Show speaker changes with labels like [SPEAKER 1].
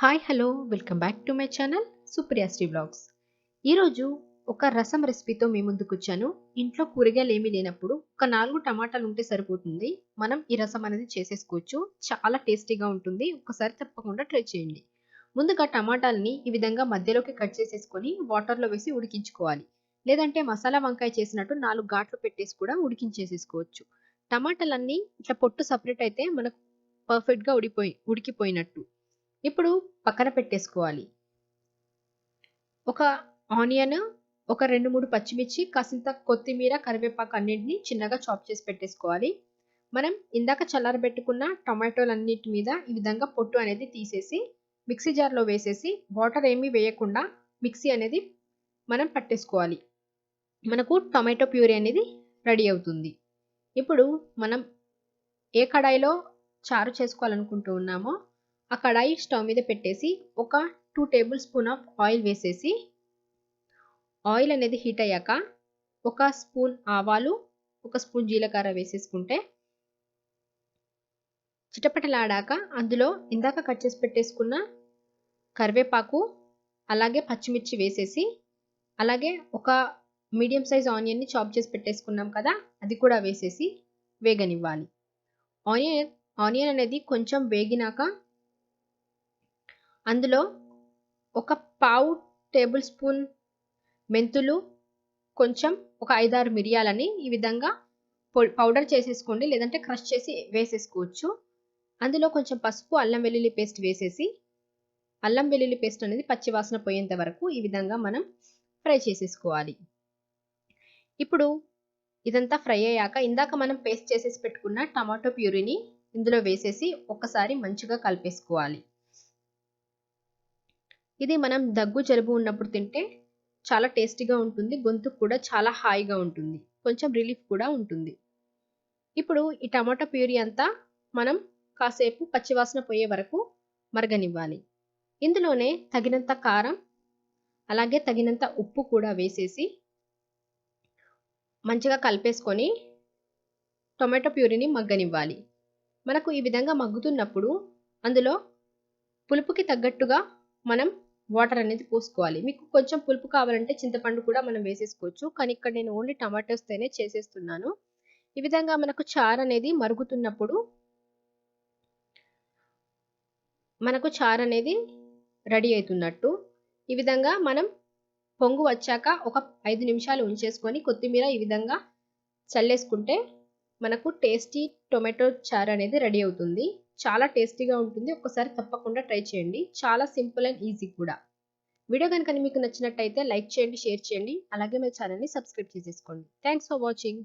[SPEAKER 1] Hi hello welcome back to my channel Supriyasri blogs. ఈరోజు ఒక రసం రెసిపీతో మీ ముందుకు వచ్చాను. ఇంట్లో కూరగాయలు ఏమీ లేనప్పుడు ఒక నాలుగు టమాటాలు ఉంటే సరిపోతుంది. మనం ఈ రసం అనేది చేసేసుకోవచ్చు. చాలా టేస్టీగా ఉంటుంది. ఒకసారి తప్పకుండా ట్రై చేయండి. ముందుగా టమాటాలని ఈ విధంగా మధ్యలోకి కట్ చేసేసుకొని వాటర్లో వేసి ఉడికించుకోవాలి. లేదంటే మసాలా వంకాయ చేసినట్టు నాలుగు ఘాట్లు పెట్టేసి కూడా ఉడికించేసేసుకోవచ్చు. టమాటాలన్నీ ఇట్లా పొట్టు సపరేట్ అయితే మనకు పర్ఫెక్ట్గా ఉడిపోయి ఉడికిపోయినట్టు. ఇప్పుడు పక్కన పెట్టేసుకోవాలి. ఒక ఆనియన్ ఒక రెండు మూడు పచ్చిమిర్చి కాసింత కొత్తిమీర కరివేపాకు అన్నింటిని చిన్నగా చాప్ చేసి పెట్టేసుకోవాలి. మనం ఇందాక చల్లారబెట్టుకున్న టొమాటోలన్నిటి మీద ఈ విధంగా పొట్టు అనేది తీసేసి మిక్సీ జార్లో వేసేసి వాటర్ ఏమీ వేయకుండా మిక్సీ అనేది మనం పట్టేసుకోవాలి. మనకు టొమాటో ప్యూరీ అనేది రెడీ అవుతుంది. ఇప్పుడు మనం ఏ కడాయిలో చారు చేసుకోవాలనుకుంటూ ఉన్నామో ఆ కడాయి స్టవ్ మీద పెట్టేసి ఒక two tablespoon of oil వేసేసి ఆయిల్ అనేది హీట్ అయ్యాక ఒక స్పూన్ ఆవాలు ఒక స్పూన్ జీలకర్ర వేసేసుకుంటే చిటపటలాడాక అందులో ఇందాక కట్ చేసి పెట్టేసుకున్న కరివేపాకు అలాగే పచ్చిమిర్చి వేసేసి అలాగే ఒక మీడియం సైజ్ ఆనియన్ని చాప్ చేసి పెట్టేసుకున్నాం కదా అది కూడా వేసేసి వేగనివ్వాలి. ఆనియన్ ఆనియన్ అనేది కొంచెం వేగినాక అందులో ఒక పావు టేబుల్ స్పూన్ మెంతులు కొంచెం ఒక ఐదారు మిరియాలని ఈ విధంగా పౌడర్ చేసేసుకోండి. లేదంటే క్రష్ చేసి వేసేసుకోవచ్చు. అందులో కొంచెం పసుపు అల్లం వెల్లుల్లి పేస్ట్ వేసేసి అల్లం వెల్లుల్లి పేస్ట్ అనేది పచ్చివాసన పోయేంత వరకు ఈ విధంగా మనం ఫ్రై చేసేసుకోవాలి. ఇప్పుడు ఇదంతా ఫ్రై అయ్యాక ఇందాక మనం పేస్ట్ చేసేసి పెట్టుకున్న టమాటో ప్యూరీని ఇందులో వేసేసి ఒక్కసారి మంచిగా కలిపేసుకోవాలి. ఇది మనం దగ్గు జలుబు ఉన్నప్పుడు తింటే చాలా టేస్టీగా ఉంటుంది గొంతుకు కూడా చాలా హాయిగా ఉంటుంది కొంచెం రిలీఫ్ కూడా ఉంటుంది. ఇప్పుడు ఈ టమాటో ప్యూరీ అంతా మనం కాసేపు పచ్చివాసన పోయే వరకు మరగనివ్వాలి. ఇందులోనే తగినంత కారం అలాగే తగినంత ఉప్పు కూడా వేసేసి మంచిగా కలిపేసుకొని టొమాటో ప్యూరీని మగ్గనివ్వాలి. మనకు ఈ విధంగా మగ్గుతున్నప్పుడు అందులో పులుపుకి తగ్గట్టుగా మనం వాటర్ అనేది పోసుకోవాలి. మీకు కొంచెం పులుపు కావాలంటే చింతపండు కూడా మనం వేసేసుకోవచ్చు. కానీ ఇక్కడ నేను ఓన్లీ టమాటోస్తోనే చేసేస్తున్నాను. ఈ విధంగా మనకు చారు అనేది మరుగుతున్నప్పుడు మనకు చారు అనేది రెడీ అవుతున్నట్టు. ఈ విధంగా మనం పొంగు వచ్చాక ఒక ఐదు నిమిషాలు ఉంచేసుకొని కొత్తిమీర ఈ విధంగా చల్లేసుకుంటే మనకు టేస్టీ టొమాటో చారు అనేది రెడీ అవుతుంది. చాలా టేస్టీగా ఉంటుంది. ఒక్కసారి తప్పకుండా ట్రై చేయండి. చాలా సింపుల్ అండ్ ఈజీ కూడా. వీడియో కనుక మీకు నచ్చినట్టయితే లైక్ చేయండి షేర్ చేయండి. అలాగే మా ఛానల్ని సబ్స్క్రైబ్ చేసేసుకోండి. Thanks for watching.